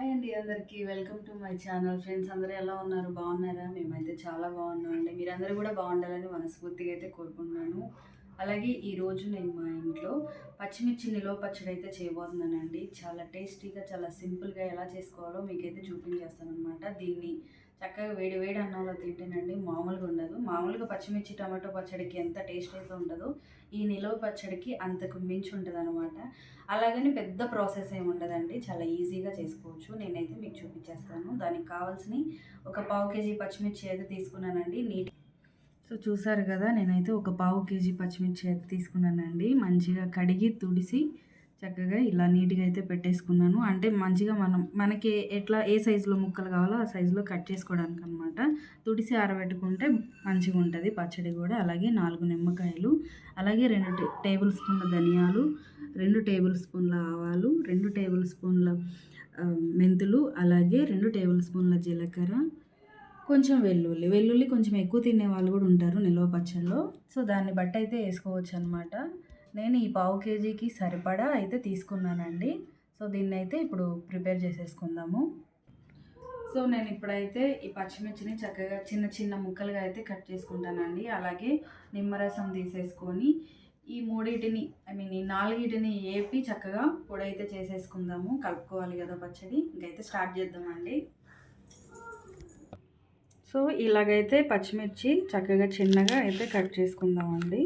Hi అండి అందరికీ. Welcome to my channel friends అందరూ ఎలా ఉన్నారు? బాగున్నారా? మేమైతే చాలా బాగున్నామండి. మీరందరూ కూడా బాగుండాలని మనస్ఫూర్తిగా అయితే కోరుకుంటున్నాను. అలాగే ఈరోజు నేను మా ఇంట్లో పచ్చిమిర్చి నిలో పచ్చడి అయితే చేయబోతున్నానండి. చాలా టేస్టీగా చాలా సింపుల్గా ఎలా చేసుకోవాలో మీకైతే చూపించేస్తాను అనమాట దీన్ని చక్కగా వేడి వేడి అన్నంలో తింటేనండి మామూలుగా ఉండదు. మామూలుగా పచ్చిమిర్చి టమాటో పచ్చడికి ఎంత టేస్ట్ అయితే ఉండదో. ఈ నిలవ పచ్చడికి అంతకు మించి ఉంటుంది అనమాట అలాగని పెద్ద ప్రాసెస్ ఏమి ఉండదండి. చాలా ఈజీగా చేసుకోవచ్చు. నేనైతే మీకు చూపించేస్తాను. దానికి కావాల్సిన ఒక పావు కేజీ పచ్చిమిర్చి అయితే తీసుకున్నానండి. నీట్ సో చూసారు కదా నేనైతే ఒక పావు కేజీ పచ్చిమిర్చి అయితే తీసుకున్నానండి. మంచిగా కడిగి తుడిసి చక్కగా ఇలా నీట్గా అయితే పెట్టేసుకున్నాను. అంటే మంచిగా మనం మనకి ఎట్లా ఏ సైజులో ముక్కలు కావాలో ఆ సైజులో కట్ చేసుకోవడానికి అనమాట తుడిసి ఆరబెట్టుకుంటే మంచిగా ఉంటుంది. పచ్చడి కూడా. అలాగే నాలుగు నిమ్మకాయలు అలాగే రెండు టేబుల్ స్పూన్ల ధనియాలు రెండు టేబుల్ స్పూన్ల ఆవాలు రెండు టేబుల్ స్పూన్ల మెంతులు అలాగే రెండు టేబుల్ స్పూన్ల జీలకర్ర కొంచెం వెల్లుల్లి. వెల్లుల్లి కొంచెం ఎక్కువ తినే వాళ్ళు కూడా ఉంటారు నిల్వ పచ్చళ్ళలో. సో దాన్ని బట్టి అయితే వేసుకోవచ్చు అనమాట నేను ఈ పావు కేజీకి సరిపడా అయితే తీసుకున్నానండి. సో దీన్ని అయితే ఇప్పుడు ప్రిపేర్ చేసేసుకుందాము. సో నేను ఇప్పుడైతే ఈ పచ్చిమిర్చిని చక్కగా చిన్న చిన్న ముక్కలుగా అయితే కట్ చేసుకుంటానండి. అలాగే నిమ్మరసం తీసేసుకొని ఈ మూడింటిని ఐ మీన్ ఈ నాలుగిటిని ఏపి చక్కగా పొడి అయితే చేసేసుకుందాము. కలుపుకోవాలి కదా పచ్చడి. ఇంకైతే స్టార్ట్ చేద్దామండి. సో ఇలాగైతే పచ్చిమిర్చి చక్కగా చిన్నగా అయితే కట్ చేసుకుందామండి.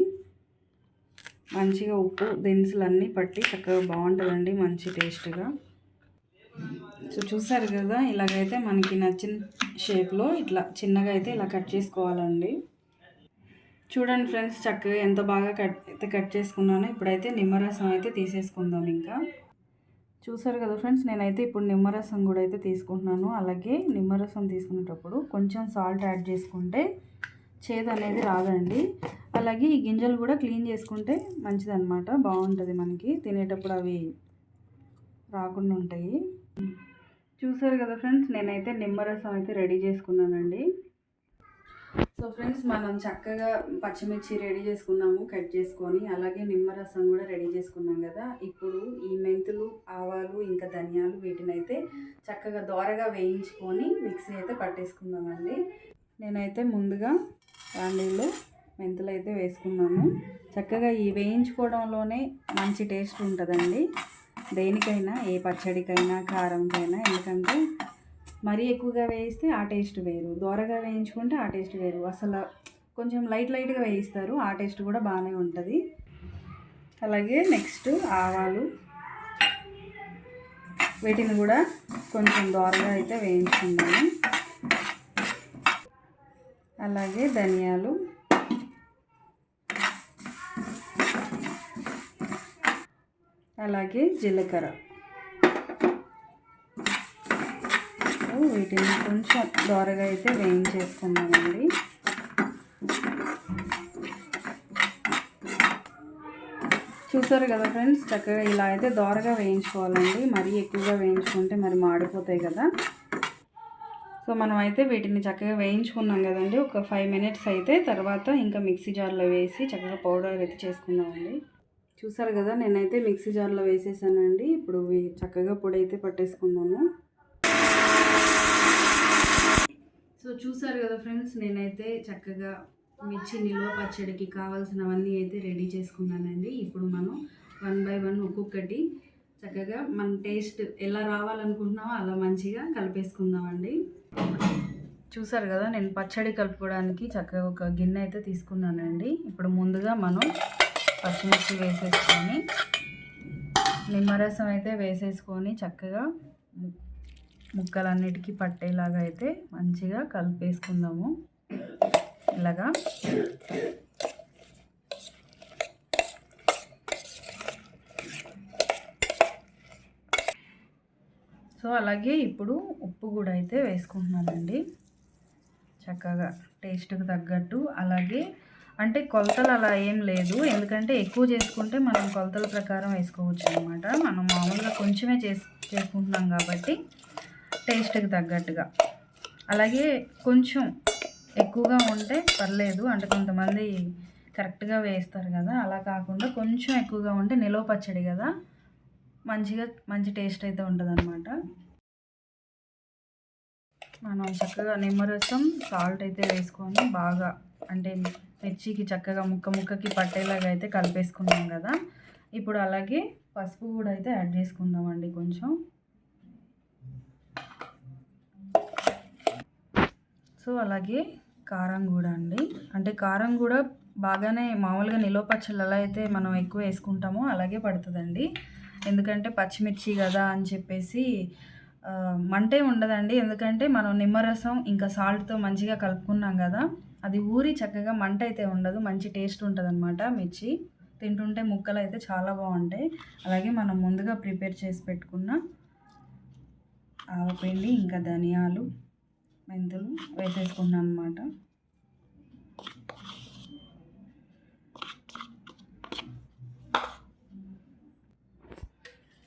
మంచిగా ఉప్పు దినుసులు అన్నీ పట్టి చక్కగా బాగుంటుందండి మంచి టేస్ట్గా. సో చూసారు కదా ఇలాగైతే మనకి నచ్చిన షేప్లో ఇట్లా చిన్నగా అయితే ఇలా కట్ చేసుకోవాలండి. చూడండి ఫ్రెండ్స్ చక్కగా ఎంత బాగా కట్ అయితే కట్ చేసుకున్నానో ఇప్పుడైతే నిమ్మరసం అయితే తీసేసుకుందాం ఇంకా. చూసారు కదా ఫ్రెండ్స్ నేనైతే ఇప్పుడు నిమ్మరసం కూడా అయితే తీసుకుంటున్నాను. అలాగే నిమ్మరసం తీసుకునేటప్పుడు కొంచెం సాల్ట్ యాడ్ చేసుకుంటే చేదు అనేది రాదండి. అలాగే ఈ గింజలు కూడా క్లీన్ చేసుకుంటే మంచిదన్నమాట. బాగుంటుంది మనకి. తినేటప్పుడు అవి రాకుండా ఉంటాయి. చూసారు కదా ఫ్రెండ్స్ నేనైతే నిమ్మరసం అయితే రెడీ చేసుకున్నానండి. సో ఫ్రెండ్స్ మనం చక్కగా పచ్చిమిర్చి రెడీ చేసుకున్నాము కట్ చేసుకొని అలాగే నిమ్మరసం కూడా రెడీ చేసుకున్నాం కదా. ఇప్పుడు ఈ మెంతులు ఆవాలు ఇంకా ధనియాలు వీటిని అయితే చక్కగా దోరగా వేయించుకొని మిక్సీ అయితే పట్టేసుకుందామండి. నేనైతే ముందుగా వాండీలో మెంతులు అయితే వేసుకున్నాను చక్కగా ఈ వేయించుకోవడంలోనే మంచి టేస్ట్ ఉంటుందండి. దేనికైనా ఏ పచ్చడికైనా కారంకైనా ఎందుకంటే మరీ ఎక్కువగా వేయిస్తే ఆ టేస్ట్ వేరు. దూరగా వేయించుకుంటే ఆ టేస్ట్ వేరు. అసలు కొంచెం లైట్ లైట్గా వేయిస్తారు ఆ టేస్ట్ కూడా బాగానే ఉంటుంది. అలాగే నెక్స్ట్ ఆవాలు. వీటిని కూడా కొంచెం దూరగా అయితే వేయించుకున్నాను అలాగే ధనియాలు. అలాగే జీలకర్ర. వీటిని కొంచెం దోరగా అయితే వేయించేసుకున్నామండి చూసారు కదా ఫ్రెండ్స్ చక్కగా ఇలా అయితే దోరగా వేయించుకోవాలండి. మరీ ఎక్కువగా వేయించుకుంటే మరి మాడిపోతాయి కదా. సో మనం అయితే వీటిని చక్కగా వేయించుకున్నాం కదండి. ఒక ఫైవ్ మినిట్స్ అయితే తర్వాత ఇంకా మిక్సీ జార్లో వేసి చక్కగా పౌడర్ అయితే చేసుకుందామండి. చూసారు కదా నేనైతే మిక్సీ జార్లో వేసేసానండి. ఇప్పుడు చక్కగా పొడి అయితే పట్టేసుకున్నాను సో చూసారు కదా ఫ్రెండ్స్ నేనైతే చక్కగా మిర్చి నిల్వ పచ్చడికి కావాల్సినవన్నీ అయితే రెడీ చేసుకున్నానండి. ఇప్పుడు మనం వన్ బై వన్ ఒక్కొక్కటి చక్కగా మన టేస్ట్ ఎలా రావాలనుకుంటున్నామో అలా మంచిగా కలిపేసుకుందామండి. చూసారు కదా నేను పచ్చడి కలుపుకోవడానికి చక్కగా ఒక గిన్నె అయితే తీసుకున్నానండి. ఇప్పుడు ముందుగా మనం పచ్చిమిర్చి వేసేసుకొని నిమ్మరసం అయితే వేసేసుకొని చక్కగా ముక్కలన్నిటికీ పట్టేలాగా అయితే మంచిగా కలిపేసుకుందాము. ఇలాగా. సో అలాగే ఇప్పుడు ఉప్పు కూడా అయితే వేసుకుంటున్నానండి. చక్కగా టేస్ట్కి తగ్గట్టు. అలాగే అంటే కొలతలు అలా ఏం లేదు. ఎందుకంటే ఎక్కువ చేసుకుంటే మనం కొలతల ప్రకారం వేసుకోవచ్చు అనమాట మనం మామూలుగా కొంచెమే చేసు చేసుకుంటున్నాం కాబట్టి టేస్ట్కి తగ్గట్టుగా. అలాగే కొంచెం ఎక్కువగా ఉంటే పర్లేదు. అంటే కొంతమంది కరెక్ట్గా వేస్తారు కదా. అలా కాకుండా కొంచెం ఎక్కువగా ఉంటే నిలవ పచ్చడి కదా. మంచిగా మంచి టేస్ట్ అయితే ఉంటుంది మనం చక్కగా నిమ్మరసం సాల్ట్ అయితే వేసుకొని బాగా అంటే మిర్చికి చక్కగా ముక్క ముక్కకి పట్టేలాగా అయితే కలిపేసుకున్నాం కదా. ఇప్పుడు అలాగే పసుపు కూడా అయితే యాడ్ చేసుకుందామండి కొంచెం. సో అలాగే కారం కూడా అండి. అంటే కారం కూడా బాగానే మామూలుగా నిలువ పచ్చళ్ళు ఎలా అయితే మనం ఎక్కువ వేసుకుంటామో అలాగే పడుతుందండి. ఎందుకంటే పచ్చిమిర్చి కదా అని చెప్పేసి మంటే ఉండదండి. ఎందుకంటే మనం నిమ్మరసం ఇంకా సాల్ట్తో మంచిగా కలుపుకున్నాం కదా. అది ఊరి చక్కగా మంట అయితే ఉండదు మంచి టేస్ట్ ఉంటుంది అనమాట మిర్చి. తింటుంటే ముక్కలు అయితే చాలా బాగుంటాయి. అలాగే మనం ముందుగా ప్రిపేర్ చేసి పెట్టుకున్న ఆవపిండి ఇంకా ధనియాలు మెంతులు వేసేసుకున్నాను అనమాట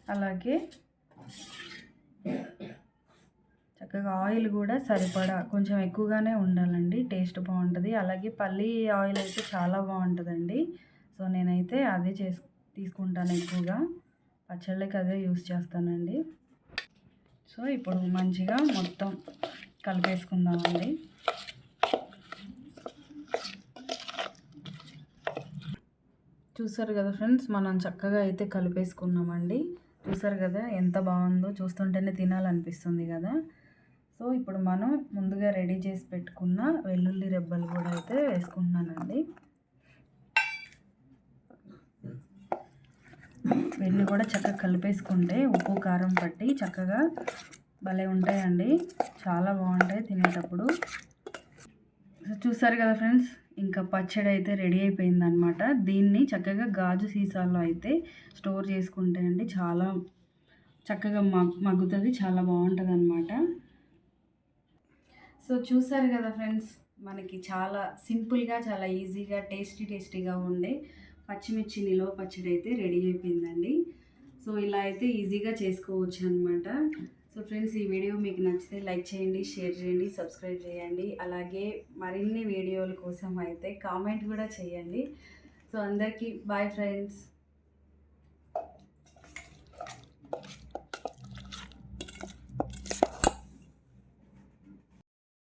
అలాగే చక్కగా ఆయిల్ కూడా సరిపడా కొంచెం ఎక్కువగానే ఉండాలండి. టేస్ట్ బాగుంటుంది. అలాగే పల్లి ఆయిల్ అయితే చాలా బాగుంటుందండి. సో నేనైతే అదే చేసు తీసుకుంటాను ఎక్కువగా. పచ్చళ్ళకి అదే యూస్ చేస్తానండి. సో ఇప్పుడు మంచిగా మొత్తం కలిపేసుకుందామండి. చూసారు కదా ఫ్రెండ్స్ మనం చక్కగా అయితే కలిపేసుకున్నామండి. చూసారు కదా ఎంత బాగుందో చూస్తుంటేనే తినాలనిపిస్తుంది కదా. సో ఇప్పుడు మనం ముందుగా రెడీ చేసి పెట్టుకున్న వెల్లుల్లి రెబ్బలు కూడా అయితే వేసుకుంటున్నానండి. వెల్లి కూడా చక్కగా కలిపేసుకుంటే ఉప్పు కారం పట్టి చక్కగా భలే ఉంటాయండి. చాలా బాగుంటాయి తినేటప్పుడు. చూసారు కదా ఫ్రెండ్స్ ఇంకా పచ్చడి అయితే రెడీ అయిపోయిందనమాట దీన్ని చక్కగా గాజు సీసాల్లో అయితే స్టోర్ చేసుకుంటే అండి చాలా చక్కగా మగ్ మగ్గుతుంది చాలా బాగుంటుంది అనమాట సో చూసారు కదా ఫ్రెండ్స్ మనకి చాలా సింపుల్గా చాలా ఈజీగా టేస్టీ టేస్టీగా ఉండే పచ్చిమిర్చి నిలువ పచ్చడి అయితే రెడీ అయిపోయిందండి. సో ఇలా అయితే ఈజీగా చేసుకోవచ్చు అనమాట సో ఫ్రెండ్స్ ఈ వీడియో మీకు నచ్చితే లైక్ చేయండి షేర్ చేయండి సబ్స్క్రైబ్ చేయండి. అలాగే మరిన్ని వీడియోల కోసం అయితే కామెంట్ కూడా చేయండి. సో అందరికీ బాయ్ ఫ్రెండ్స్.